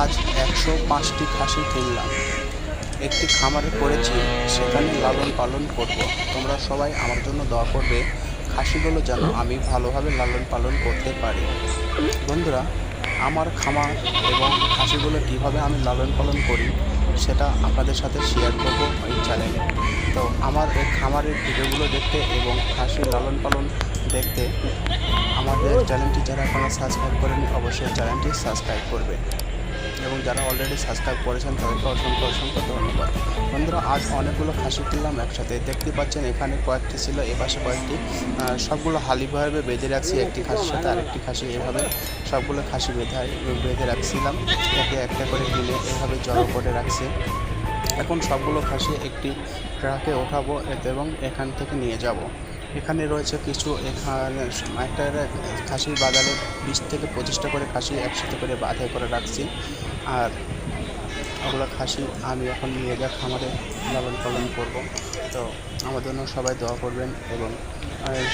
আজ একশো পাঁচটি খাসি কিনলাম একটি খামারে করেছি সেখানে লালন পালন করব। তোমরা সবাই আমার জন্য দোয়া করবে, খাসিগুলো যেন আমি ভালোভাবে লালন পালন করতে পারি। বন্ধুরা, আমার খামার এবং খাসিগুলো কীভাবে আমি লালন পালন করি, সেটা আপনাদের সাথে শেয়ার করব এই চ্যানেলে তো আমার এই খামারের ভিডিওগুলো দেখতে এবং খাসি লালন পালন দেখতে আমাদের চ্যানেলটি যারা এখনও সাবস্ক্রাইব করেনি, অবশ্যই চ্যানেলটি সাবস্ক্রাইব করবে। এবং যারা অলরেডি সাবস্ক্রাইব করেছেন, তাদেরকে অসংখ্য অসংখ্য ধন্যবাদ। বন্ধুরা, আজ অনেকগুলো খাসি কিনলাম একসাথে। দেখতে পাচ্ছেন, এখানে কয়েকটি ছিল এপাশে কয়েকটি। সবগুলো হালিভাবে বেঁধে রাখছি, একটি খাসির সাথে আরেকটি খাসি। এভাবে সবগুলো খাসি বেঁধে বেঁধে রাখছিলাম। একে একটা করে কিনে এভাবে জড়ো করে রাখছি। এখন সবগুলো খাসি একটি ট্রাকে ওঠাবো এবং এখান থেকে নিয়ে যাব। এখানে রয়েছে কিছু এখানে একটা খাসির বাজারে বিশ থেকে পঁচিশটা করে খাসি একসাথে করে বাঁধাই করে রাখছি। আর ওগুলো খাসি আমি এখন নিয়ে যা খামারে লালন পালন করব। তো আমার জন্য সবাই দোয়া করবেন এবং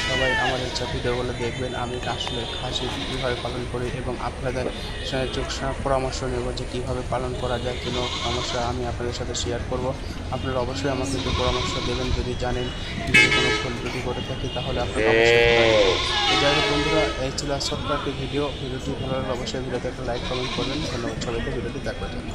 সবাই আমার ইচ্ছা ভিডিওগুলো দেখবেন। আমি আসলে খাসি কীভাবে পালন করি এবং আপনাদের পরামর্শ নেব যে কীভাবে পালন করা যায় কোনো সমস্যা আমি আপনাদের সাথে শেয়ার করব। আপনারা অবশ্যই আমাকে একটু পরামর্শ দেবেন যদি জানেন যদি কোনো ভুল ত্রুটি করে থাকি তাহলে আপনারা যাই হোক বন্ধুরা এই ছিল ছোট্ট একটি ভিডিও। ভিডিওটি ভালো লাগলে অবশ্যই ভিডিওতে একটা লাইক কমেন্ট করবেন। ধন্যবাদ সবাইকে। ভিডিওটি দেখার জন্য।